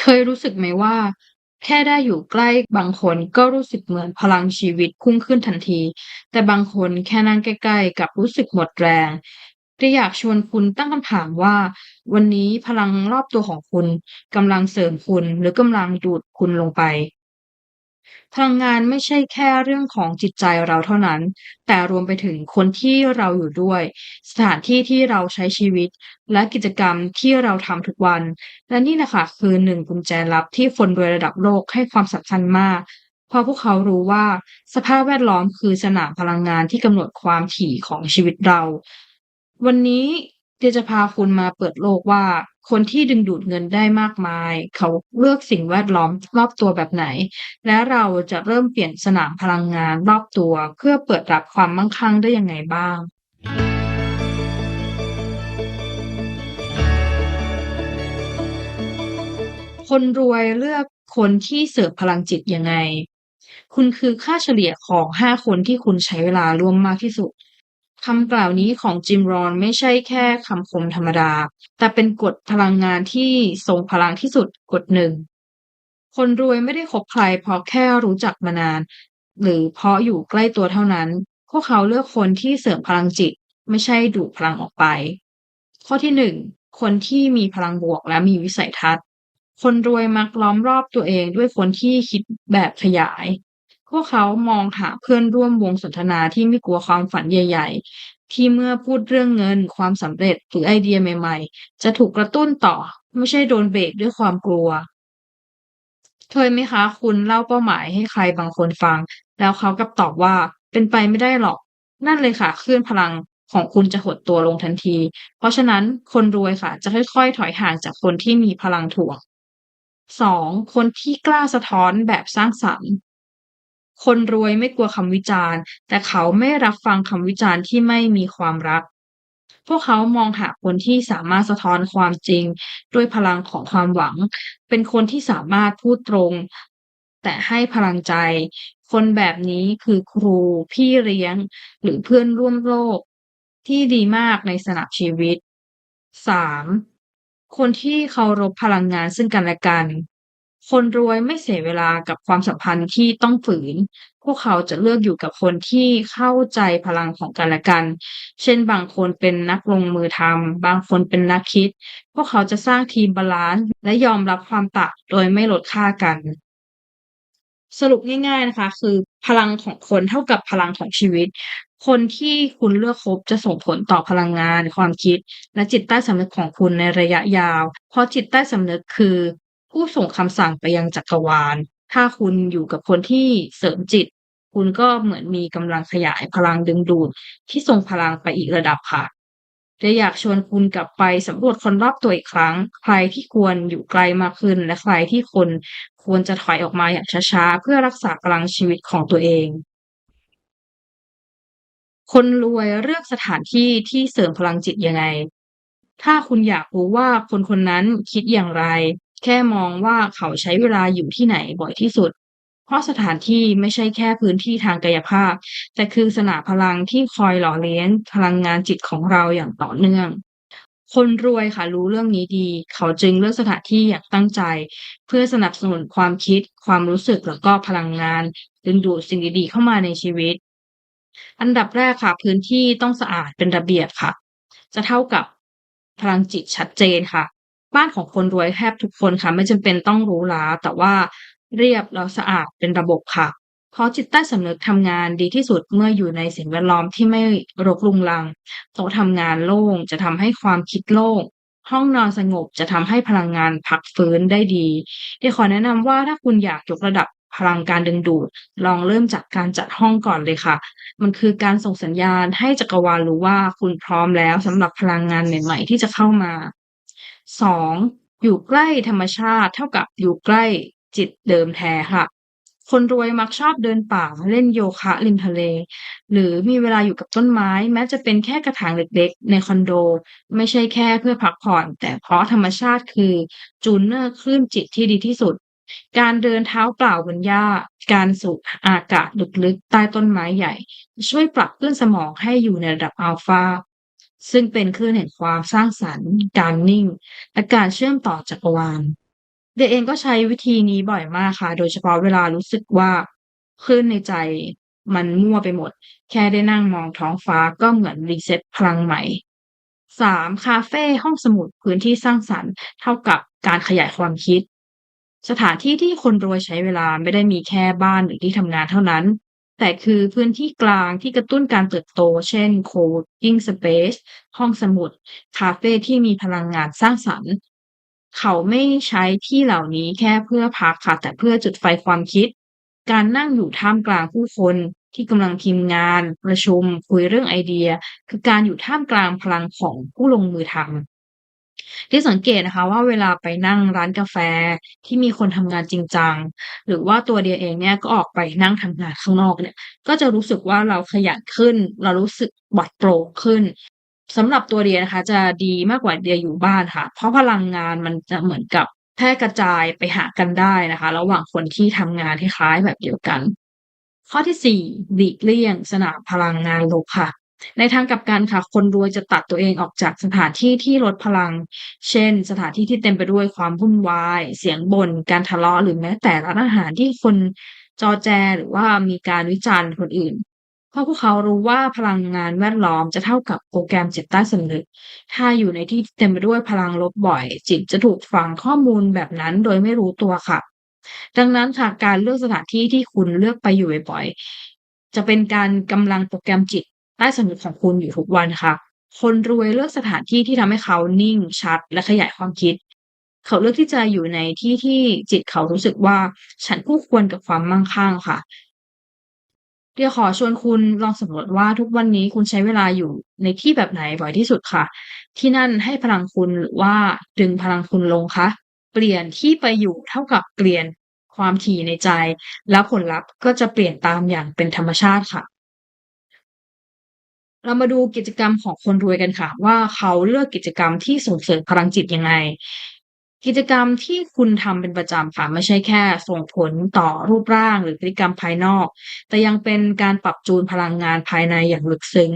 เคยรู้สึกไหมว่า แค่ได้อยู่ใกล้บางคนก็รู้สึกเหมือนพลังชีวิตพุ่งขึ้นทันที แต่บางคนแค่นั่งใกล้ๆกลับรู้สึกหมดแรงจะอยากชวนคุณตั้งคำถามว่า วันนี้พลังรอบตัวของคุณกำลังเสริมคุณหรือกำลังดูดคุณลงไป พลังงานไม่ใช่แค่เรื่องของจิตใจเราเท่านั้น แต่รวมไปถึงคนที่เราอยู่ด้วย สถานที่ที่เราใช้ชีวิต และกิจกรรมที่เราทำทุกวัน และนี่แหละคะคือหนึ่งกุญแจลับที่คนรวยระดับโลกให้ความสำคัญมาก เพราะพวกเขารู้ว่าสภาพแวดล้อมคือสนามพลังงานที่กำหนดความถี่ของชีวิตเรา วันนี้เดียจะพาคุณมาเปิดโลกว่า คนที่ดึงดูดเงินได้มากมาย เขาเลือกสิ่งแวดล้อมรอบตัวแบบไหน และเราจะเริ่มเปลี่ยนสนามพลังงานรอบตัว เพื่อเปิดรับความมั่งคั่งได้ยังไงบ้างคนรวยเลือกคนที่เสริมพลังจิตยังไง คุณคือค่าเฉลี่ยของ 5 คนที่คุณใช้เวลาร่วมมากที่สุด คำกล่าวนี้ของจิมรอนไม่ใช่แค่คำคมธรรมดา แต่เป็นกฎพลังงานที่ทรงพลังที่สุดกฎหนึ่ง คนรวยไม่ได้คบใครเพราะแค่รู้จักมานาน หรือเพราะอยู่ใกล้ตัวเท่านั้น พวกเขาเลือกคนที่เสริมพลังจิต ไม่ใช่ดูดพลังออกไป ข้อที่หนึ่งคนที่มีพลังบวกและมีวิสัยทัศน์ คนรวยมักล้อมรอบตัวเองด้วยคนที่คิดแบบขยาย พวกเขามองหาเพื่อนร่วมวงสนทนาที่ไม่กลัวความฝันใหญ่ ๆ ที่เมื่อพูดเรื่องเงินความสำเร็จหรือไอเดียใหม่ ๆ จะถูกกระตุ้นต่อ ไม่ใช่โดนเบรกด้วยความกลัว เคยไหมคะ คุณเล่าเป้าหมายให้ใครบางคนฟัง แล้วเขากลับตอบว่าเป็นไปไม่ได้หรอก นั่นเลยค่ะคลื่นพลังของคุณจะหดตัวลงทันที เพราะฉะนั้นคนรวยค่ะ จะค่อยๆ ถอยห่างจากคนที่มีพลังถ่วง 2. คนที่กล้าสะท้อนแบบสร้างสรรค์ คนรวยไม่กลัวคำวิจารณ์ แต่เขาไม่รับฟังคำวิจารณ์ที่ไม่มีความรัก พวกเขามองหาคนที่สามารถสะท้อนความจริง ด้วยพลังของความหวัง เป็นคนที่สามารถพูดตรง แต่ให้พลังใจ คนแบบนี้คือครู พี่เลี้ยง หรือเพื่อนร่วมโลก ที่ดีมากในสนามชีวิต 3. คนที่เคารพพลังงานซึ่งกันและกัน คนรวยไม่เสียเวลากับความสัมพันธ์ที่ต้องฝืน พวกเขาจะเลือกอยู่กับคนที่เข้าใจพลังของกันและกัน เช่นบางคนเป็นนักลงมือทำ บางคนเป็นนักคิด พวกเขาจะสร้างทีมบาลานซ์และยอมรับความต่างโดยไม่ลดค่ากัน สรุปง่าย ๆนะคะ คือพลังของคนเท่ากับพลังของชีวิต คนที่คุณเลือกคบจะส่งผลต่อพลังงาน ความคิด และจิตใต้สำนึกของคุณในระยะยาว เพราะจิตใต้สำนึกคือ ผู้ส่งคำสั่งไปยังจักรวาล ถ้าคุณอยู่กับคนที่เสริมจิต คุณก็เหมือนมีกำลังขยายพลังดึงดูดที่ทรงพลังไปอีกระดับค่ะเลยอยากชวนคุณกลับไปสำรวจคนรอบตัวอีกครั้ง ใครที่ควรอยู่ไกลมากขึ้น และใครที่คนควรจะถอยออกมาอย่างช้าๆ เพื่อรักษาพลังชีวิตของตัวเอง คนรวยเลือกสถานที่ที่เสริมพลังจิตยังไง ถ้าคุณอยากรู้ว่าคนคนนั้นคิดอย่างไร แค่มองว่าเขาใช้เวลาอยู่ที่ไหนบ่อยที่สุด เพราะสถานที่ไม่ใช่แค่พื้นที่ทางกายภาพ แต่คือสนามพลังที่คอยหล่อเลี้ยงพลังงานจิตของเราอย่างต่อเนื่อง คนรวยค่ะรู้เรื่องนี้ดี เขาจึงเลือกสถานที่อย่างตั้งใจ เพื่อสนับสนุนความคิด ความรู้สึกแล้วก็พลังงาน ดึงดูดสิ่งดีๆเข้ามาในชีวิต อันดับแรกค่ะ พื้นที่ต้องสะอาดเป็นระเบียบค่ะ จะเท่ากับพลังจิตชัดเจนค่ะ บ้านของคนรวยแทบทุกคนค่ะ ไม่จำเป็นต้องหรูหราแต่ว่าเรียบแล้วสะอาดเป็นระบบค่ะ เพราะจิตใต้สำนึกทำงานดีที่สุดเมื่ออยู่ในสิ่งแวดล้อมที่ไม่รกรุงรังโต๊ะทำงานโล่งจะทำให้ความคิดโล่งห้องนอนสงบจะทำให้พลังงานพักฟื้นได้ดีเดี๋ยวขอแนะนำว่าถ้าคุณอยากยกระดับพลังการดึงดูด ลองเริ่มจากการจัดห้องก่อนเลยค่ะ มันคือการส่งสัญญาณให้จักรวาลรู้ว่าคุณพร้อมแล้วสำหรับพลังงานใหม่ ๆ ที่จะเข้ามา 2. อยู่ใกล้ธรรมชาติเท่ากับอยู่ใกล้จิตเดิมแท้ค่ะ คนรวยมักชอบเดินป่าเล่นโยคะริมทะเล หรือมีเวลาอยู่กับต้นไม้ แม้จะเป็นแค่กระถางเล็กๆ ในคอนโด ไม่ใช่แค่เพื่อพักผ่อน แต่เพราะธรรมชาติคือจูนเนอร์คลื่นจิตที่ดีที่สุด การเดินเท้าเปล่าบนหญ้า การสูดอากาศลึกๆ ใต้ต้นไม้ใหญ่ ช่วยปรับคลื่นสมองให้อยู่ในระดับอัลฟา ซึ่งเป็นคลื่นแห่งความสร้างสรรค์การนิ่ง และการเชื่อมต่อจักรวาลเดเองก็ใช้วิธีนี้บ่อยมากค่ะ โดยเฉพาะเวลารู้สึกว่าคลื่นในใจมันมั่วไปหมด แค่ได้นั่งมองท้องฟ้าก็เหมือนรีเซ็ตพลังใหม่ 3. คาเฟ่ห้องสมุดพื้นที่สร้างสรรค์เท่ากับการขยายความคิด สถานที่ที่คนรวยใช้เวลาไม่ได้มีแค่บ้านหรือที่ทำงานเท่านั้น แต่คือพื้นที่กลางที่กระตุ้นการเติบโต เช่น Co-working Space ห้องสมุด คาเฟ่ที่มีพลังงานสร้างสรรค์ เขาไม่ใช้ที่เหล่านี้แค่เพื่อพักค่ะ แต่เพื่อจุดไฟความคิด การนั่งอยู่ท่ามกลางผู้คนที่กำลังพิมงาน ประชุม คุยเรื่องไอเดีย คือการอยู่ท่ามกลางพลังของผู้ลงมือทำ ที่สังเกตนะคะ ว่าเวลาไปนั่งร้านกาแฟที่มีคนทำงานจริงจังหรือว่าตัวเดียเองเนี่ยก็ออกไปนั่งทำงานข้างนอกเนี่ย ก็จะรู้สึกว่าเราขยันขึ้น เรารู้สึกปลอดโปร่งขึ้นสำหรับตัวเดียนะคะ จะดีมากกว่าเดียอยู่บ้านค่ะ เพราะพลังงานมันจะเหมือนกับแพร่กระจายไปหากันได้นะคะ ระหว่างคนที่ทำงานที่คล้ายแบบเดียวกัน ข้อที่4หลีกเลี่ยง สนามพลังงานลบค่ะ ในทางกลับกันค่ะ คนรวยจะตัดตัวเองออกจากสถานที่ที่ลดพลัง เช่น สถานที่ที่เต็มไปด้วยความวุ่นวาย เสียงบ่น การทะเลาะหรือแม้แต่ร้านอาหารที่คนจอแจหรือว่ามีการวิจารณ์คนอื่น เพราะพวกเขารู้ว่าพลังงานแวดล้อมจะเท่ากับโปรแกรมจิตใต้สำนึก ถ้าอยู่ในที่เต็มไปด้วยพลังลบบ่อย จิตจะถูกฝังข้อมูลแบบนั้นโดยไม่รู้ตัวค่ะ ดังนั้นค่ะการเลือกสถานที่ที่คุณเลือกไปอยู่บ่อยๆจะเป็นการกำลังโปรแกรมจิต ใต้สำนึกของคุณอยู่ทุกวันค่ะ คนรวยเลือกสถานที่ที่ทำให้เขานิ่งชัด และขยายความคิด เขาเลือกที่จะอยู่ในที่ที่จิตเขารู้สึกว่าฉันคู่ควรกับความมั่งคั่งค่ะเดี๋ยวขอชวนคุณลองสำรวจว่าทุกวันนี้คุณใช้เวลาอยู่ในที่แบบไหนบ่อยที่สุดค่ะ ที่นั่นให้พลังคุณหรือว่าดึงพลังคุณลงคะเปลี่ยนที่ไปอยู่เท่ากับเปลี่ยนความถี่ในใจ แล้วผลลัพธ์ก็จะเปลี่ยนตามอย่างเป็นธรรมชาติค่ะ เรามาดูกิจกรรมของคนรวยกันค่ะ ว่าเขาเลือกกิจกรรมที่ส่งเสริมพลังจิตยังไง กิจกรรมที่คุณทำเป็นประจำค่ะไม่ใช่แค่ส่งผลต่อรูปร่างหรือพฤติกรรมภายนอก แต่ยังเป็นการปรับจูนพลังงานภายในอย่างลึกซึ้ง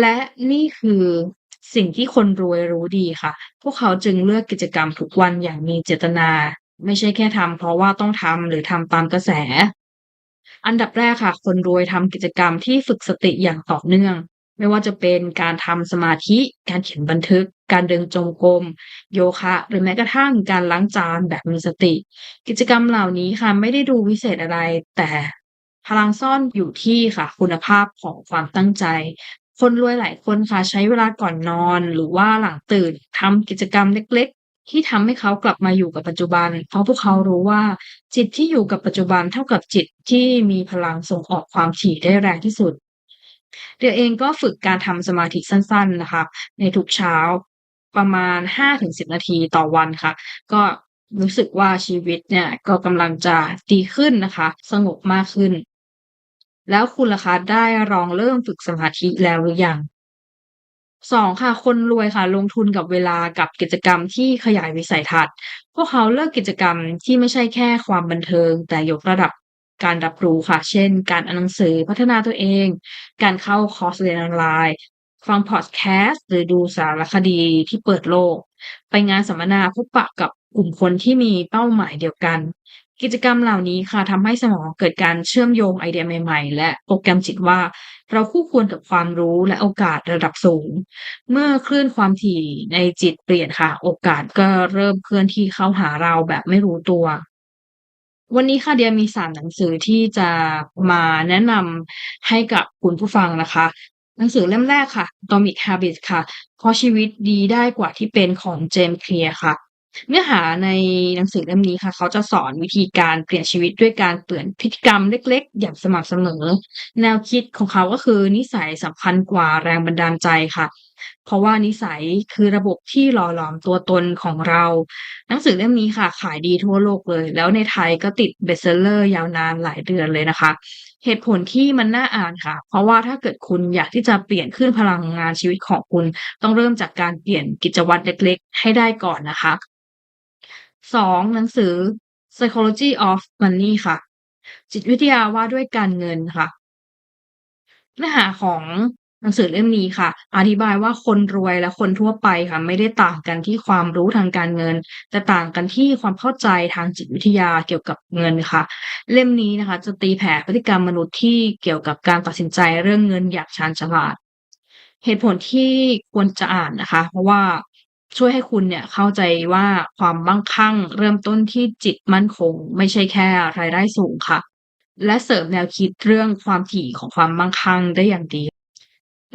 และนี่คือสิ่งที่คนรวยรู้ดีค่ะ พวกเขาจึงเลือกกิจกรรมทุกวันอย่างมีเจตนา ไม่ใช่แค่ทำเพราะว่าต้องทำหรือทำตามกระแส อันดับแรกค่ะ คนรวยทำกิจกรรมที่ฝึกสติอย่างต่อเนื่อง ไม่ว่าจะเป็นการทำสมาธิ การเขียนบันทึก การเดินจงกรม โยคะ หรือแม้กระทั่งการล้างจานแบบมีสติ กิจกรรมเหล่านี้ค่ะไม่ได้ดูวิเศษอะไร แต่พลังซ่อนอยู่ที่ค่ะ คุณภาพของความตั้งใจ คนรวยหลายคนค่ะใช้เวลาก่อนนอน หรือว่าหลังตื่นทำกิจกรรมเล็กๆที่ทำให้เขากลับมาอยู่กับปัจจุบัน เพราะพวกเขารู้ว่า จิตที่อยู่กับปัจจุบันเท่ากับจิตที่มีพลังส่งออกความถี่ได้แรงที่สุด เดียเองก็ฝึกการทำสมาธิสั้น ๆ นะคะ ในทุกเช้าประมาณ 5-10 นาทีต่อวันค่ะ ก็รู้สึกว่าชีวิตเนี่ยก็กำลังจะดีขึ้นนะคะ สงบมากขึ้น แล้วคุณล่ะคะได้ลองเริ่มฝึกสมาธิแล้วหรือยัง?2ค่ะ คนรวยค่ะ ลงทุนกับเวลากับกิจกรรมที่ขยายวิสัยทัศน์ พวกเขาเลือกกิจกรรมที่ไม่ใช่แค่ความบันเทิง แต่ยกระดับ การรับรู้ค่ะ เช่น การอ่านหนังสือพัฒนาตัวเอง การเข้าคอร์สเรียนออนไลน์ ฟังพอดแคสต์หรือดูสารคดีที่เปิดโลก ไปงานสัมมนาพบปะกับกลุ่มคนที่มีเป้าหมายเดียวกัน กิจกรรมเหล่านี้ค่ะทำให้สมองเกิดการเชื่อมโยงไอเดียใหม่ๆ และโปรแกรมจิตว่า เราคู่ควรกับความรู้และโอกาสระดับสูง เมื่อคลื่นความถี่ในจิตเปลี่ยนค่ะ โอกาสก็เริ่มเคลื่อนที่เข้าหาเราแบบไม่รู้ตัว วันนี้ค่ะเดียมีสามหนังสือที่จะมาแนะนำให้กับคุณผู้ฟังนะคะ หนังสือเล่มแรกค่ะ Atomic Habits ค่ะ เพราะชีวิตดีได้กว่าที่เป็นของเจมส์เคลียร์ค่ะ เนื้อหาในหนังสือเล่มนี้ค่ะ เขาจะสอนวิธีการเปลี่ยนชีวิตด้วยการเปลี่ยนพฤติกรรมเล็ก ๆ อย่างสม่ำเสมอ แนวคิดของเขาก็คือนิสัยสำคัญกว่าแรงบันดาลใจค่ะ เพราะว่านิสัยคือระบบที่หล่อหลอมตัวตนของเรา หนังสือเล่มนี้ค่ะ ขายดีทั่วโลกเลย แล้วในไทยก็ติด Bestseller ยาวนานหลายเดือนเลยนะคะ เหตุผลที่มันน่าอ่านค่ะ เพราะว่าถ้าเกิดคุณอยากที่จะเปลี่ยนคลื่นพลังงานชีวิตของคุณ ต้องเริ่มจากการเปลี่ยนกิจวัตรเล็ก ๆ ให้ได้ก่อนนะคะ 2หนังสือ Psychology of Money ค่ะ จิตวิทยาว่าด้วยการเงินค่ะ เนื้อหาของหนังสือเล่มนี้ค่ะ อธิบายว่าคนรวยและคนทั่วไปค่ะ ไม่ได้ต่างกันที่ความรู้ทางการเงิน แต่ต่างกันที่ความเข้าใจทางจิตวิทยาเกี่ยวกับเงินค่ะ เล่มนี้นะคะ จะตีแผ่พฤติกรรมมนุษย์ที่เกี่ยวกับการตัดสินใจเรื่องเงินอย่างชาญฉลาด เหตุผลที่ควรจะอ่านนะคะ เพราะว่า ช่วยให้คุณเนี่ยเข้าใจว่าความมั่งคั่งเริ่มต้นที่จิตมั่นคง ไม่ใช่แค่รายได้สูงค่ะ และเสริมแนวคิดเรื่องความถี่ของความมั่งคั่งได้อย่างดี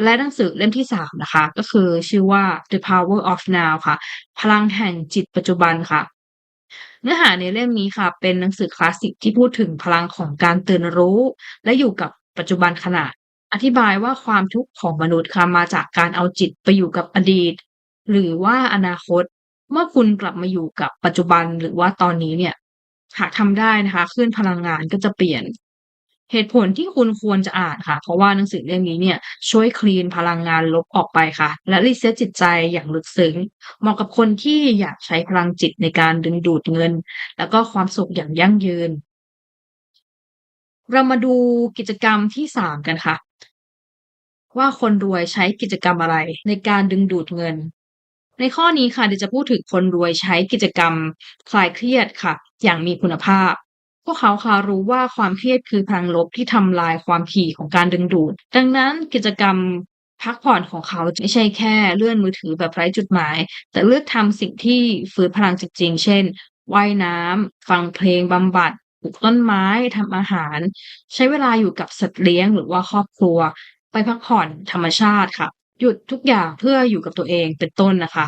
และหนังสือเล่มที่ 3 นะคะ ก็คือชื่อว่า The Power of Now ค่ะ พลังแห่งจิตปัจจุบันค่ะ เนื้อหาในเล่มนี้ค่ะ เป็นหนังสือคลาสสิกที่พูดถึงพลังของการตื่นรู้ และอยู่กับปัจจุบันขณะอธิบายว่าความทุกข์ของมนุษย์ค่ะมาจากการเอาจิตไปอยู่กับอดีต หรือว่าอนาคตเมื่อคุณกลับมาอยู่กับปัจจุบันหรือว่าตอนนี้เนี่ย หากทำได้นะคะคลื่นพลังงานก็จะเปลี่ยน เหตุผลที่คุณควรจะอ่านค่ะ เพราะว่าหนังสือเล่มนี้เนี่ย ช่วยคลีนพลังงานลบออกไปค่ะ และรีเซ็ตจิตใจอย่างลึกซึ้งเหมาะกับคนที่อยากใช้พลังจิตในการดึงดูดเงิน แล้วก็ความสุขอย่างยั่งยืน เรามาดูกิจกรรมที่3กันค่ะว่าคนรวยใช้กิจกรรมอะไรในการดึงดูดเงิน ในข้อนี้ค่ะเดี๋ยวจะพูดถึงคนรวยใช้กิจกรรมคลายเครียดค่ะ อย่างมีคุณภาพ พวกเขาค่ะรู้ว่าความเครียดคือพลังลบที่ทำลายความถี่ของการดึงดูด ดังนั้นกิจกรรมพักผ่อนของเขาไม่ใช่แค่เลื่อนมือถือแบบไร้จุดหมาย แต่เลือกทำสิ่งที่ฟื้นพลังจริงๆ เช่น ว่ายน้ำฟังเพลงบำบัดปลูกต้นไม้ทำอาหาร ใช้เวลาอยู่กับสัตว์เลี้ยงหรือว่าครอบครัว ไปพักผ่อนธรรมชาติค่ะ หยุดทุกอย่างเพื่ออยู่กับตัวเองเป็นต้นนะคะ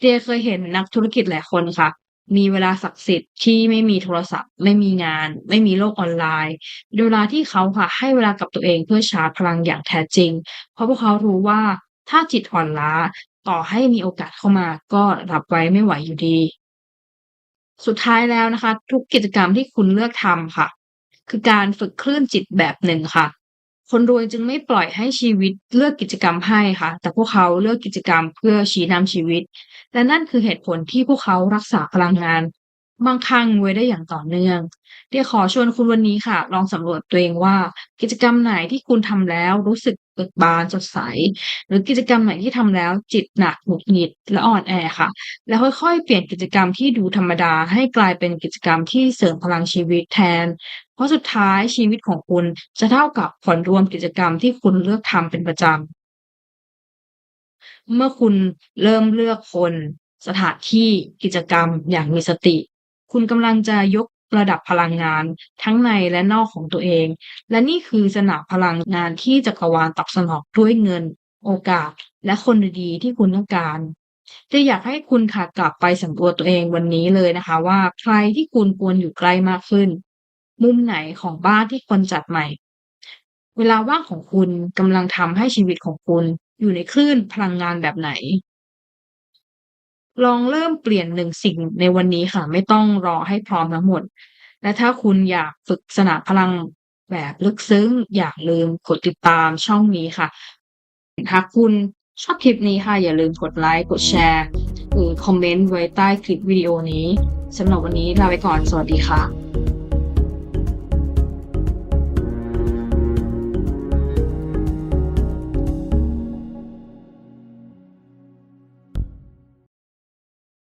เจเคยเห็นนักธุรกิจหลายคนค่ะ มีเวลาศักดิ์สิทธิ์ที่ไม่มีโทรศัพท์ ไม่มีงาน ไม่มีโลกออนไลน์โดยเวลาที่เขาค่ะ ให้เวลากับตัวเองเพื่อชาร์จพลังอย่างแท้จริง เพราะพวกเขารู้ว่าถ้าจิตอ่อนล้าต่อให้มีโอกาสเข้ามาก็รับไว้ไม่ไหวอยู่ดี สุดท้ายแล้วนะคะ ทุกกิจกรรมที่คุณเลือกทำค่ะ คือการฝึกคลื่นจิตแบบหนึ่งค่ะ คนรวยจึงไม่ปล่อยให้ชีวิตเลือกกิจกรรมให้ค่ะ แต่พวกเขาเลือกกิจกรรมเพื่อชี้นำชีวิต และนั่นคือเหตุผลที่พวกเขารักษาพลังงานมั่งคั่งไว้ได้อย่างต่อเนื่อง เดี๋ยวขอชวนคุณวันนี้ค่ะ ลองสำรวจตัวเองว่า กิจกรรมไหนที่คุณทำแล้วรู้สึก เบิกบานสดใส หรือกิจกรรมไหนที่ทำแล้วจิตหนักหงุดหงิดและอ่อนแอค่ะ แล้วค่อยๆ เปลี่ยนกิจกรรมที่ดูธรรมดาให้กลายเป็นกิจกรรมที่เสริมพลังชีวิตแทน เพราะสุดท้ายชีวิตของคุณจะเท่ากับผลรวมกิจกรรมที่คุณเลือกทำเป็นประจำเมื่อคุณเริ่มเลือกคนสถานที่กิจกรรมอย่างมีสติ คุณกำลังจะยก ระดับพลังงานทั้งในและนอกของตัวเอง และนี่คือสนามพลังงานที่จักรวาลตอบสนองด้วยเงิน โอกาส และคนดีๆที่คุณต้องการจะอยากให้คุณค่ะกลับไปสำรวจตัวเองวันนี้เลยนะคะ ว่าใครที่คุณควรอยู่ใกล้มากขึ้น มุมไหนของบ้านที่ควรจัดใหม่ เวลาว่างของคุณกำลังทำให้ชีวิตของคุณอยู่ในคลื่นพลังงานแบบไหน ลองเริ่มเปลี่ยนหนึ่งสิ่งในวันนี้ค่ะ ไม่ต้องรอให้พร้อมทั้งหมด และถ้าคุณอยากฝึกสนามพลังแบบลึกซึ้ง อย่าลืมกดติดตามช่องนี้ค่ะ ถ้าคุณชอบคลิปนี้ค่ะ อย่าลืมกดไลค์กดแชร์หรือคอมเมนต์ไว้ใต้คลิปวิดีโอนี้สำหรับวันนี้ลาไปก่อนสวัสดีค่ะ